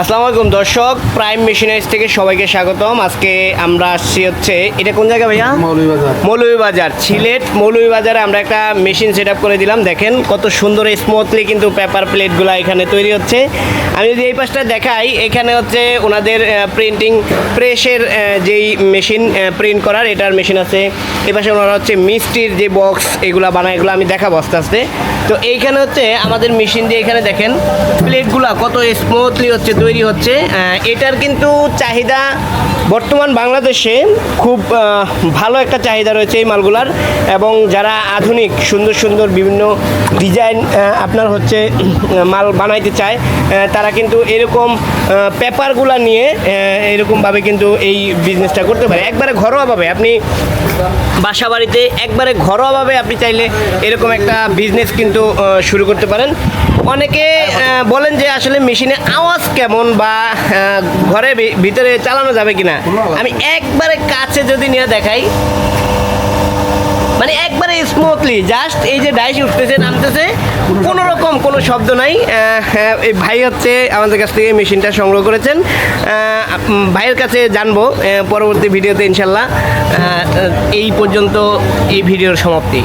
আসসালামু আলাইকুম দর্শক। প্রাইম মেশিনারিজ থেকে সবাইকে স্বাগতম। আজকে আমরা আসছি হচ্ছে এটা কোন জায়গা ভাইয়া? মৌলভীবাজার। মৌলভীবাজার সিলেট। মৌলভীবাজারে আমরা একটা মেশিন সেট করে দিলাম। দেখেন কত সুন্দর স্মুথলি কিন্তু পেপার প্লেটগুলো এখানে তৈরি হচ্ছে। আমি যদি এই পাশটা দেখাই এখানে হচ্ছে ওনাদের প্রিন্টিং প্রেসের যেই মেশিন প্রিন্ট করার এটার মেশিন আছে। এই পাশে ওনারা হচ্ছে মিষ্টির যে বক্স এগুলো বানায় এগুলো আমি দেখাবো আস্তে আস্তে। তো এইখানে হচ্ছে আমাদের মেশিন দিয়ে এখানে দেখেন প্লেটগুলো কত স্মুথলি হচ্ছে তৈরি হচ্ছে। এটার কিন্তু চাহিদা বর্তমান বাংলাদেশে খুব ভালো একটা চাহিদা রয়েছে এই মালগুলার। এবং যারা আধুনিক, সুন্দর সুন্দর বিভিন্ন ডিজাইন আপনার হচ্ছে মাল বানাইতে চায় তারা কিন্তু এরকম পেপারগুলা নিয়ে এরকমভাবে কিন্তু এই বিজনেসটা করতে পারে। একবারে ঘরোয়াভাবে আপনি বাসা বাড়িতে একবারে ঘরোয়াভাবে আপনি চাইলে এরকম একটা বিজনেস কিন্তু শুরু করতে পারেন। অনেকে বলেন যে আসলে মেশিনে আওয়াজ কেমন বা ঘরে ভিতরে চালানো যাবে কিনা। আমি একবারে কাছে যদি নিয়ে দেখাই মানে একবারে স্মুথলি জাস্ট এই যে ডাইস উঠতেছে নামতেছে কোনো শব্দ নাই। হ্যাঁ, এই ভাই হচ্ছে আমাদের কাছ থেকে মেশিনটা সংগ্রহ করেছেন। ভাইয়ের কাছে জানব পরবর্তী ভিডিওতে ইনশাল্লাহ এই পর্যন্ত এই ভিডিওর সমাপ্তি।